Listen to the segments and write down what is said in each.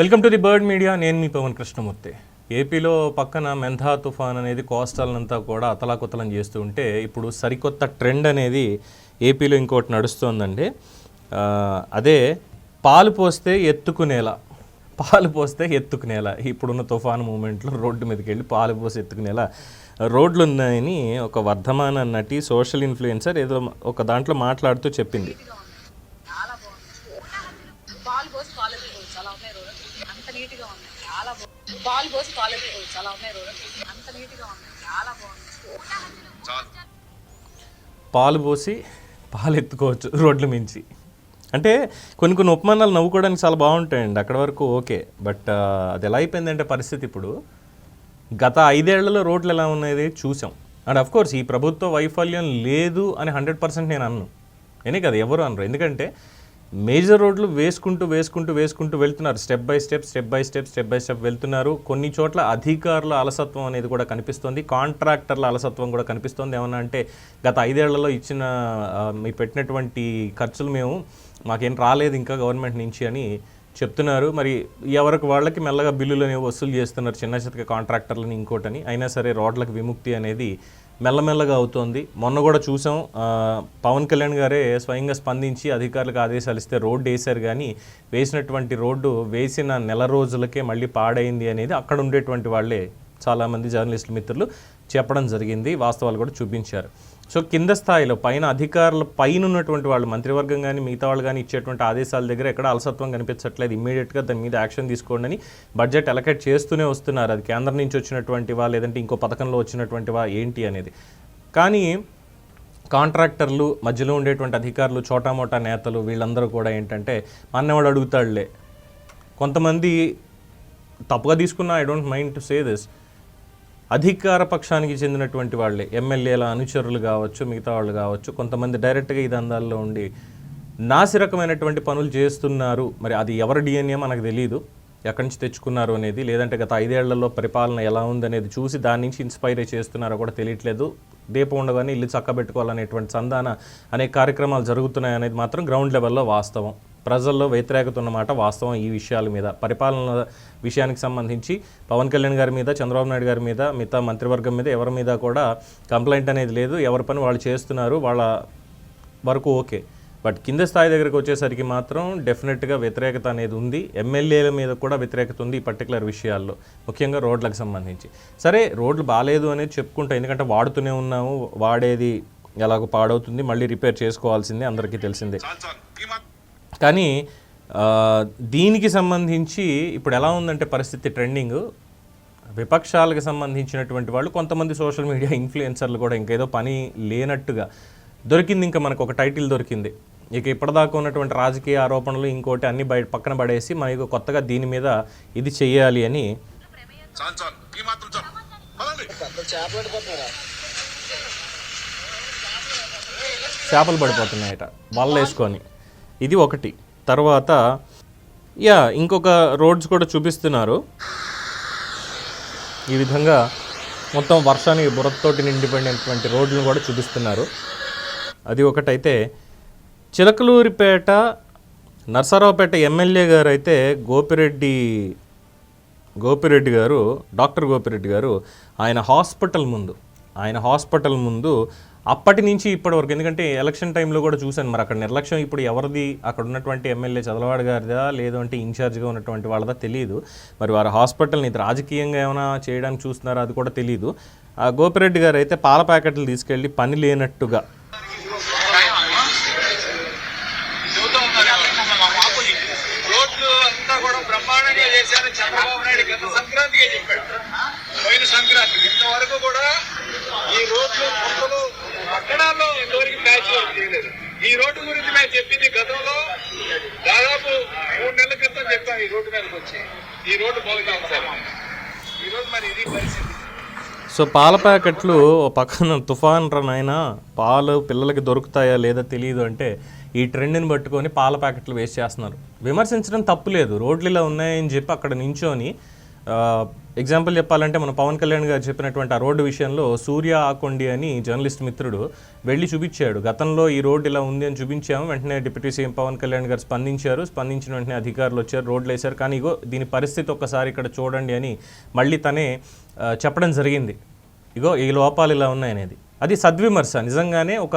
Welcome to the bird media. నేను మీ పవన్ కృష్ణమూర్తి. ఏపీలో పక్కన మెంథా తుఫాన్ అనేది కోస్టల్నంతా కూడా అతలాకుతలం చేస్తూ ఉంటే ఇప్పుడు సరికొత్త ట్రెండ్ అనేది ఏపీలో ఇంకోటి నడుస్తోందండి. అదే పాలు పోస్తే ఎత్తుకునేలా పాలు పోస్తే ఎత్తుకునేలా ఇప్పుడున్న తుఫాను మూమెంట్లో రోడ్డు మీదకి వెళ్ళి పాలు పోసి ఎత్తుకునేలా రోడ్లు ఉన్నాయని ఒక వర్ధమాన నటి సోషల్ ఇన్ఫ్లుయెన్సర్ ఏదో ఒక దాంట్లో మాట్లాడుతూ చెప్పింది. పాలు పోసి కాలేజీ పోయి చాలా ఉన్నాయి రోడ్ అంత నీట్గా ఉన్నాయి. చాలా బాగుంది పాలు పోసి పాలు ఎత్తుకోవచ్చు రోడ్ల మించి. అంటే కొన్ని కొన్ని ఉపమానాలు నవ్వుకోవడానికి చాలా బాగుంటాయండి. అక్కడ వరకు ఓకే. బట్ అది ఎలా అయిపోయిందంటే పరిస్థితి ఇప్పుడు. గత ఐదేళ్ళలో రోడ్లు ఎలా ఉన్నాయి చూసాం. అండ్ అఫ్ కోర్స్ ఈ ప్రభుత్వ వైఫల్యం లేదు అని హండ్రెడ్ పర్సెంట్ నేను అన్ను. నేనే కదా ఎవరు అనరు. ఎందుకంటే మేజర్ రోడ్లు వేసుకుంటూ వేసుకుంటూ వేసుకుంటూ వెళ్తున్నారు. Step by step step by step step by step వెళ్తున్నారు. కొన్ని చోట్ల అధికారుల అలసత్వం అనేది కూడా కనిపిస్తుంది. కాంట్రాక్టర్ల అలసత్వం కూడా కనిపిస్తుంది. ఏమన్నా అంటే గత ఐదేళ్ళలో ఇచ్చిన మీ మీరు పెట్టినటువంటి ఖర్చులు మేము మాకేం రాలేదు ఇంకా గవర్నమెంట్ నుంచి అని చెప్తున్నారు. మరి ఎవరికి వాళ్ళకి మెల్లగా బిల్లులు అనేవి వసూలు చేస్తున్నారు చిన్న చితక కాంట్రాక్టర్లని ఇంకోటని. అయినా సరే రోడ్లకు విముక్తి అనేది మెల్లమెల్లగా అవుతోంది. మొన్న కూడా చూసాం పవన్ కళ్యాణ్ గారే స్వయంగా స్పందించి అధికారులకు ఆదేశాలు ఇస్తే రోడ్డు వేశారు కానీ వేసినటువంటి రోడ్డు వేసిన నెల రోజులకే మళ్ళీ పాడైంది అనేది అక్కడ ఉండేటువంటి వాళ్ళే చాలామంది జర్నలిస్టుల మిత్రులు చెప్పడం జరిగింది వాస్తవాలు కూడా చూపించారు. సో కింద స్థాయిలో పైన అధికారుల పైన ఉన్నటువంటి వాళ్ళు మంత్రివర్గం కానీ మిగతా వాళ్ళు కానీ ఇచ్చేటువంటి ఆదేశాల దగ్గర ఎక్కడ అలసత్వం కనిపించట్లేదు. ఇమ్మీడియట్గా దాని మీద యాక్షన్ తీసుకోండి అని బడ్జెట్ అలకేట్ చేస్తూనే వస్తున్నారు. అది కేంద్రం నుంచి వచ్చినటువంటివా లేదంటే ఇంకో పథకంలో వచ్చినటువంటివా ఏంటి అనేది. కానీ కాంట్రాక్టర్లు మధ్యలో ఉండేటువంటి అధికారులు చోటామోటా నేతలు వీళ్ళందరూ కూడా ఏంటంటే అన్నవాడు అడుగుతాడులే. కొంతమంది తప్పుగా తీసుకున్న I don't mind to say this అధికార పక్షానికి చెందినటువంటి వాళ్ళే. ఎమ్మెల్యేల అనుచరులు కావచ్చు మిగతా వాళ్ళు కావచ్చు కొంతమంది డైరెక్ట్గా ఈ దందాల్లో ఉండి నాసిరకమైనటువంటి పనులు చేస్తున్నారు. మరి అది ఎవరి డిఎన్ఏ మనకు తెలియదు ఎక్కడి నుంచి తెచ్చుకున్నారు అనేది లేదంటే గత ఐదేళ్ళలో పరిపాలన ఎలా ఉందనేది చూసి దాని నుంచి ఇన్స్పైర్ చేస్తున్నారో కూడా తెలియట్లేదు. రేపు ఉండగానే ఇల్లు చక్కబెట్టుకోవాలనేటువంటి సంధాన అనేక కార్యక్రమాలు జరుగుతున్నాయి అనేది మాత్రం గ్రౌండ్ లెవెల్లో వాస్తవం. ప్రజల్లో వ్యతిరేకత ఉన్నమాట వాస్తవం ఈ విషయాల మీద. పరిపాలన విషయానికి సంబంధించి పవన్ కళ్యాణ్ గారి మీద చంద్రబాబు నాయుడు గారి మీద మిగతా మంత్రివర్గం మీద ఎవరి మీద కూడా కంప్లైంట్ అనేది లేదు. ఎవరి పని వాళ్ళు చేస్తున్నారు వాళ్ళ వరకు ఓకే. బట్ కింద స్థాయి దగ్గరికి వచ్చేసరికి మాత్రం డెఫినెట్గా వ్యతిరేకత అనేది ఉంది. ఎమ్మెల్యేల మీద కూడా వ్యతిరేకత ఉంది ఈ పర్టికులర్ విషయాల్లో ముఖ్యంగా రోడ్లకు సంబంధించి. సరే రోడ్లు బాగాలేదు అనేది చెప్పుకుంటాం ఎందుకంటే వాడుతూనే ఉన్నాము వాడేది ఎలాగో పాడవుతుంది మళ్ళీ రిపేర్ చేసుకోవాల్సిందే అందరికీ తెలిసిందే. కానీ దీనికి సంబంధించి ఇప్పుడు ఎలా ఉందంటే పరిస్థితి ట్రెండింగ్. విపక్షాలకు సంబంధించినటువంటి వాళ్ళు కొంతమంది సోషల్ మీడియా ఇన్ఫ్లుయెన్సర్లు కూడా ఇంకేదో పని లేనట్టుగా దొరికింది. ఇంకా మనకు ఒక టైటిల్ దొరికింది. ఇక ఇప్పటిదాకా ఉన్నటువంటి రాజకీయ ఆరోపణలు ఇంకోటి అన్ని బయట పక్కన పడేసి మనకు కొత్తగా దీని మీద ఇది చెయ్యాలి అని చేపలు పడిపోతున్నాయట. వల్ల వేసుకొని. ఇది ఒకటి. తర్వాత యా ఇంకొక రోడ్స్ కూడా చూపిస్తున్నారు. ఈ విధంగా మొత్తం వర్షానికి బురదతోటి నిండిపోయినటువంటి రోడ్లను కూడా చూపిస్తున్నారు. అది ఒకటైతే చిలకలూరిపేట నర్సరావుపేట ఎమ్మెల్యే గారు అయితే గోపిరెడ్డి గోపిరెడ్డి గారు డాక్టర్ గోపిరెడ్డి గారు ఆయన హాస్పిటల్ ముందు ఆయన హాస్పిటల్ ముందు అప్పటి నుంచి ఇప్పటి వరకు. ఎందుకంటే ఎలక్షన్ టైంలో కూడా చూశాను మరి. అక్కడ నిర్లక్ష్యం ఇప్పుడు ఎవరిది? అక్కడ ఉన్నటువంటి ఎమ్మెల్యే చదలవాడు గారిదా? లేదు అంటే ఇన్ఛార్జ్గా ఉన్నటువంటి వాళ్ళదా? తెలియదు మరి వారు హాస్పిటల్ని ఇది రాజకీయంగా ఏమైనా చేయడానికి చూస్తున్నారా? అది కూడా తెలియదు ఆ గోపిరెడ్డి గారు అయితే పాల ప్యాకెట్లు తీసుకెళ్ళి పని లేనట్టుగా. సంక్రాంతిగా చెప్పాడు. పోయిన సంక్రాంతి. ఇంతవరకు కూడా ఈ రోడ్లు మొక్కలు పట్టణాల్లో ఇంతవరకు ప్యాచ్ వర్క్ చేయలేదు. ఈ రోడ్డు గురించి మేము చెప్పింది గతంలో దాదాపు మూడు నెలల క్రితం చెప్పాం ఈ రోడ్డు మీదకి వచ్చి. ఈ రోడ్డు బాగు చేస్తాం ఈ రోజు మరి ఇది పరిస్థితి. సో పాల ప్యాకెట్లు పక్కన తుఫాన్ రన్ అయినా పాలు పిల్లలకి దొరుకుతాయా లేదా తెలియదు అంటే ఈ ట్రెండ్ని పట్టుకొని పాల ప్యాకెట్లు వేస్ట్ చేస్తున్నారు విమర్శించడం తప్పు లేదు. రోడ్లు ఇలా ఉన్నాయని చెప్పి అక్కడ నించోని ఎగ్జాంపుల్ చెప్పాలంటే మన పవన్ కళ్యాణ్ గారు చెప్పినటువంటి ఆ రోడ్డు విషయంలో సూర్య ఆకొండి అని జర్నలిస్ట్ మిత్రుడు వెళ్ళి చూపించాడు. గతంలో ఈ రోడ్డు ఇలా ఉంది అని చూపించాము. వెంటనే డిప్యూటీ సీఎం పవన్ కళ్యాణ్ గారు స్పందించారు. స్పందించిన వెంటనే అధికారులు వచ్చారు రోడ్లు వేశారు. కానీ ఇగో దీని పరిస్థితి ఒక్కసారి ఇక్కడ చూడండి అని మళ్ళీ తనే చెప్పడం జరిగింది. ఇగో ఈ లోపాలు ఇలా ఉన్నాయనేది అది సద్విమర్శ. నిజంగానే ఒక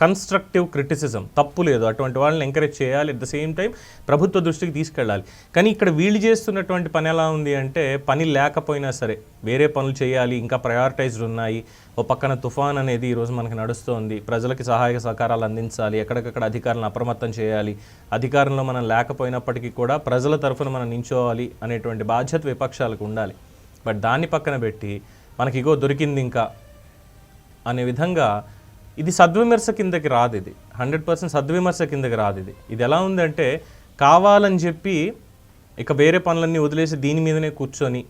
కన్స్ట్రక్టివ్ క్రిటిసిజం తప్పు లేదు. అటువంటి వాళ్ళని ఎంకరేజ్ చేయాలి. అట్ ద సేమ్ టైం ప్రభుత్వ దృష్టికి తీసుకెళ్ళాలి. కానీ ఇక్కడ వీళ్ళు చేస్తున్నటువంటి పని ఎలా ఉంది అంటే పని లేకపోయినా సరే వేరే పనులు చేయాలి. ఇంకా ప్రయారిటైజ్డ్ ఉన్నాయి. ఓ పక్కన తుఫాన్ అనేది ఈరోజు మనకి నడుస్తోంది. ప్రజలకి సహాయక సహకారాలు అందించాలి. ఎక్కడికక్కడ అధికారులను అప్రమత్తం చేయాలి. అధికారంలో మనం లేకపోయినప్పటికీ కూడా ప్రజల తరఫున మనం నించోవాలి అనేటువంటి బాధ్యత విపక్షాలకు ఉండాలి. బట్ దాన్ని పక్కన పెట్టి మనకి ఇగో దొరికింది ఇంకా అనే విధంగా ఇది సద్విమర్శ కిందకి రాదు ఇది. హండ్రెడ్ పర్సెంట్ సద్విమర్శ కిందకి రాదు ఇది. ఇది ఎలా ఉందంటే కావాలని చెప్పి ఇక వేరే పనులన్నీ వదిలేసి దీని మీదనే కూర్చొని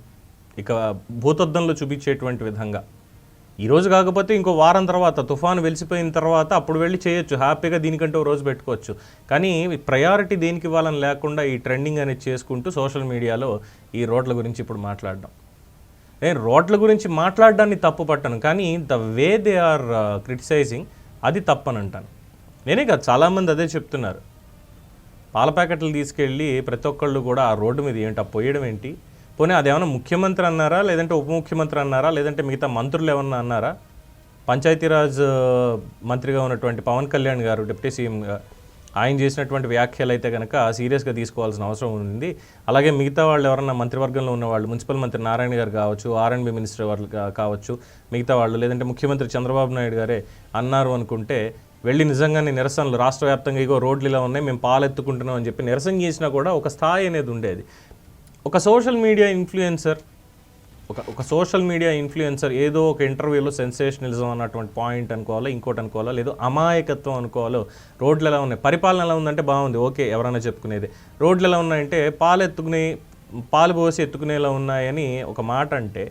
ఇక భూతద్దంలో చూపించేటువంటి విధంగా. ఈరోజు కాకపోతే ఇంకో వారం తర్వాత తుఫాను వెలిసిపోయిన తర్వాత అప్పుడు వెళ్ళి చేయొచ్చు. హ్యాపీగా దీనికంటే ఒక రోజు పెట్టుకోవచ్చు. కానీ ప్రయారిటీ దేనికి ఇవ్వాలని లేకుండా ఈ ట్రెండింగ్ అనేది చేసుకుంటూ సోషల్ మీడియాలో ఈ రోడ్ల గురించి ఇప్పుడు మాట్లాడడం. నేను రోడ్ల గురించి మాట్లాడడాన్ని తప్పు పట్టను కానీ the way they are criticizing అది తప్పని అంటాను నేనే కాదు చాలామంది అదే చెప్తున్నారు. పాల ప్యాకెట్లు తీసుకెళ్ళి ప్రతి ఒక్కళ్ళు కూడా ఆ రోడ్డు మీద ఏంటి ఆ పోయడం ఏంటి? పోనీ అదేమన్నా ముఖ్యమంత్రి అన్నారా లేదంటే ఉప ముఖ్యమంత్రి అన్నారా లేదంటే మిగతా మంత్రులు ఏమన్నా అన్నారా? పంచాయతీరాజ్ మంత్రిగా ఉన్నటువంటి పవన్ కళ్యాణ్ గారు డిప్యూటీ సీఎంగా ఆయన చేసినటువంటి వ్యాఖ్యలు అయితే కనుక సీరియస్గా తీసుకోవాల్సిన అవసరం ఉంది. అలాగే మిగతా వాళ్ళు ఎవరన్నా మంత్రివర్గంలో ఉన్న వాళ్ళు మున్సిపల్ మంత్రి నారాయణ గారు కావచ్చు ఆర్ఎండ్బి మినిస్టర్ వాళ్ళు కావచ్చు మిగతా వాళ్ళు లేదంటే ముఖ్యమంత్రి చంద్రబాబు నాయుడు గారే అన్నారు అనుకుంటే వెళ్ళి నిజంగానే నిరసనలు రాష్ట్ర వ్యాప్తంగా ఇగో రోడ్లు ఇలా ఉన్నాయి మేము పాలెత్తుకుంటున్నాం అని చెప్పి నిరసన చేసినా కూడా ఒక స్థాయి అనేది ఉండేది. ఒక సోషల్ మీడియా ఇన్ఫ్లుయెన్సర్ ఒక ఒక సోషల్ మీడియా ఇన్ఫ్లుయెన్సర్ ఏదో ఒక ఇంటర్వ్యూలో సెన్సేషనలిజం అన్నటువంటి పాయింట్ అనుకోవాలో ఇంకోటి అనుకోవాలో లేదో అమాయకత్వం అనుకోవాలో రోడ్లు ఎలా ఉన్నాయి పరిపాలన ఎలా ఉందంటే బాగుంది ఓకే ఎవరైనా చెప్పుకునేది. రోడ్లు ఎలా ఉన్నాయంటే పాలు ఎత్తుకునే పాలు పోసి ఎత్తుకునేలా ఉన్నాయని ఒక మాట అంటే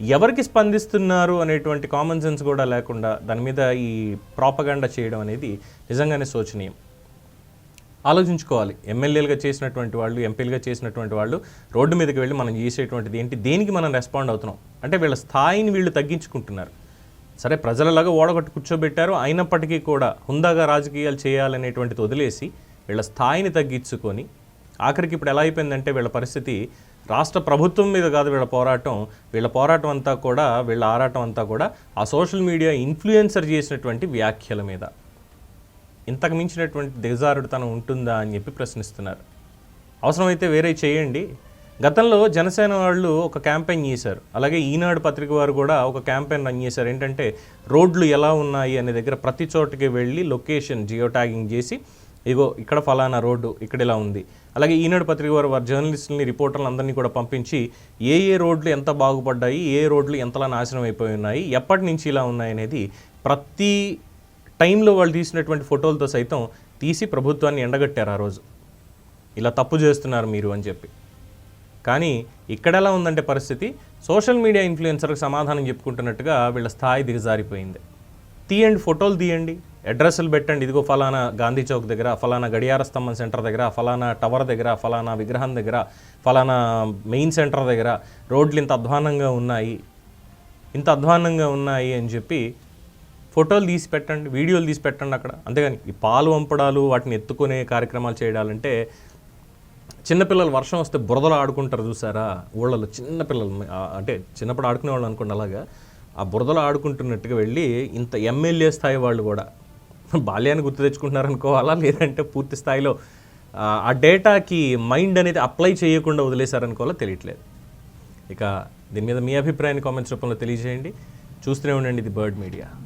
ఎవరికి స్పందిస్తున్నారు అనేటువంటి కామన్ సెన్స్ కూడా లేకుండా దాని మీద ఈ ప్రాపగండా చేయడం అనేది నిజంగానే శోచనీయం. ఆలోచించుకోవాలి. ఎమ్మెల్యేలుగా చేసినటువంటి వాళ్ళు ఎంపీలుగా చేసినటువంటి వాళ్ళు రోడ్డు మీదకి వెళ్ళి మనం చేసేటువంటిది ఏంటి? దేనికి మనం రెస్పాండ్ అవుతున్నాం? అంటే వీళ్ళ స్థాయిని వీళ్ళు తగ్గించుకుంటున్నారు. సరే ప్రజలలాగా ఓడగట్టు కూర్చోబెట్టారు. అయినప్పటికీ కూడా హుందాగా రాజకీయాలు చేయాలనేటువంటిది వదిలేసి వీళ్ళ స్థాయిని తగ్గించుకొని ఆఖరికి ఇప్పుడు ఎలా అయిపోయిందంటే వీళ్ళ పరిస్థితి రాష్ట్ర ప్రభుత్వం మీద కాదు వీళ్ళ పోరాటం. వీళ్ళ పోరాటం అంతా కూడా వీళ్ళ ఆరాటం అంతా కూడా ఆ సోషల్ మీడియా ఇన్ఫ్లుయెన్సర్ చేసినటువంటి వ్యాఖ్యల మీద. ఇంతకు మించినటువంటి దిగజారుడుతనం ఉంటుందా అని చెప్పి ప్రశ్నిస్తున్నారు. అవసరమైతే వేరే చేయండి. గతంలో జనసేన వాళ్ళు ఒక క్యాంపెయిన్ చేశారు. అలాగే ఈనాడు పత్రిక వారు కూడా ఒక క్యాంపెయిన్ రన్ చేశారు. ఏంటంటే రోడ్లు ఎలా ఉన్నాయి అనే దగ్గర ప్రతి చోటకి వెళ్ళి లొకేషన్ జియో ట్యాగింగ్ చేసి ఇగో ఇక్కడ ఫలానా రోడ్డు ఇక్కడ ఇలా ఉంది. అలాగే ఈనాడు పత్రిక వారు వారి జర్నలిస్టులని రిపోర్టర్లు అందరినీ కూడా పంపించి ఏ ఏ రోడ్లు ఎంత బాగుపడ్డాయి ఏ రోడ్లు ఎంతలా నాశనం అయిపోయి ఉన్నాయి ఎప్పటి నుంచి ఇలా ఉన్నాయి అనేది ప్రతి టైంలో వాళ్ళు తీసినటువంటి ఫోటోలతో సైతం తీసి ప్రభుత్వాన్ని ఎండగట్టారు ఆ రోజు. ఇలా తప్పు చేస్తున్నారు మీరు అని చెప్పి. కానీ ఇక్కడ ఎలా ఉందంటే పరిస్థితి సోషల్ మీడియా ఇన్ఫ్లుయెన్సర్కి సమాధానం చెప్పుకుంటున్నట్టుగా వీళ్ళ స్థాయి దిగజారిపోయింది. తీయండి ఫోటోలు తీయండి అడ్రస్లు పెట్టండి ఇదిగో ఫలానా గాంధీ చౌక్ దగ్గర ఫలానా గడియార స్తంభం సెంటర్ దగ్గర ఫలానా టవర్ దగ్గర ఫలానా విగ్రహం దగ్గర ఫలానా మెయిన్ సెంటర్ దగ్గర రోడ్లు ఇంత అధ్వానంగా ఉన్నాయి ఇంత అధ్వానంగా ఉన్నాయి అని చెప్పి ఫోటోలు తీసి పెట్టండి వీడియోలు తీసి పెట్టండి అక్కడ. అంతేగాని ఈ పాలు వంపడాలు వాటిని ఎత్తుకునే కార్యక్రమాలు చేయాలంటే చిన్నపిల్లలు వర్షం వస్తే బురదలో ఆడుకుంటారు చూసారా? ఊళ్ళలో చిన్నపిల్లలు అంటే చిన్నప్పుడు ఆడుకునే వాళ్ళు అనుకోండి అలాగా. ఆ బురదలో ఆడుకుంటున్నట్టుగా వెళ్ళి ఇంత ఎమ్మెల్యే స్థాయి వాళ్ళు కూడా బాల్యాన్ని గుర్తు తెచ్చుకుంటున్నారు అనుకోవాలా? లేదంటే పూర్తి స్థాయిలో ఆ, డేటాకి మైండ్ అనేది అప్లై చేయకుండా వదిలేశారనుకోవాలో తెలియట్లేదు. ఇక దీని మీద మీ అభిప్రాయాన్ని కామెంట్స్ రూపంలో తెలియజేయండి. చూస్తూనే ఉండండి ఇది బర్డ్ మీడియా.